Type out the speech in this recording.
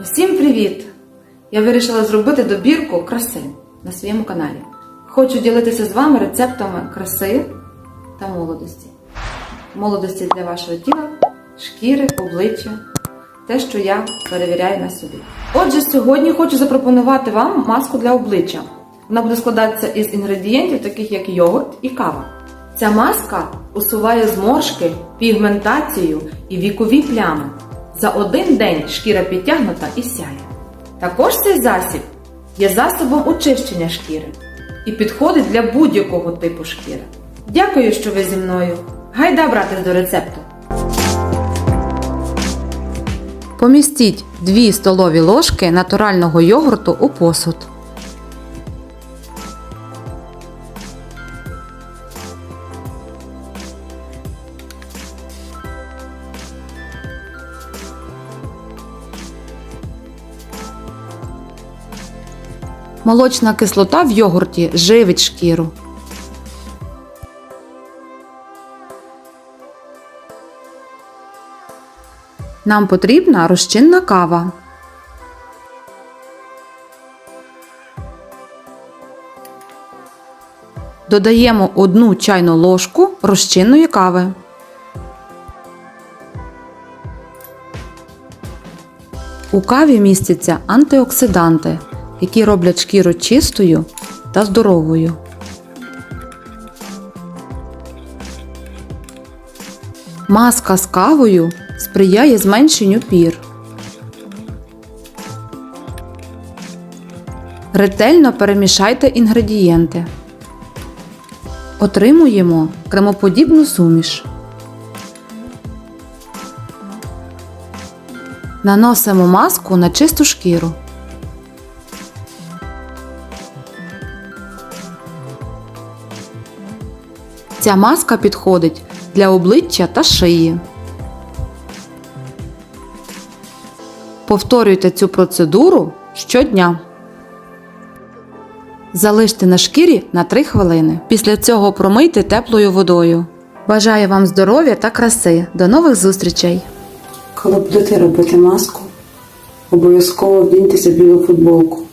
Усім привіт! Я вирішила зробити добірку краси на своєму каналі. Хочу ділитися з вами рецептами краси та молодості. Молодості для вашого тіла, шкіри, обличчя, те, що я перевіряю на собі. Отже, сьогодні хочу запропонувати вам маску для обличчя. Вона буде складатися із інгредієнтів, таких як йогурт і кава. Ця маска усуває зморшки, пігментацію і вікові плями. За один день шкіра підтягнута і сяє. Також цей засіб є засобом очищення шкіри і підходить для будь-якого типу шкіри. Дякую, що ви зі мною. Гайда брати до рецепту. Помістіть 2 столові ложки натурального йогурту у посуд. Молочна кислота в йогурті живить шкіру. Нам потрібна розчинна кава. Додаємо одну чайну ложку розчинної кави. У каві містяться антиоксиданти, які роблять шкіру чистою та здоровою. Маска з кавою сприяє зменшенню пір. Ретельно перемішайте інгредієнти. Отримуємо кремоподібну суміш. Наносимо маску на чисту шкіру. Ця маска підходить для обличчя та шиї. Повторюйте цю процедуру щодня. Залиште на шкірі на 3 хвилини. Після цього промийте теплою водою. Бажаю вам здоров'я та краси. До нових зустрічей! Коли будете робити маску, обов'язково вдіньтеся в білу футболку.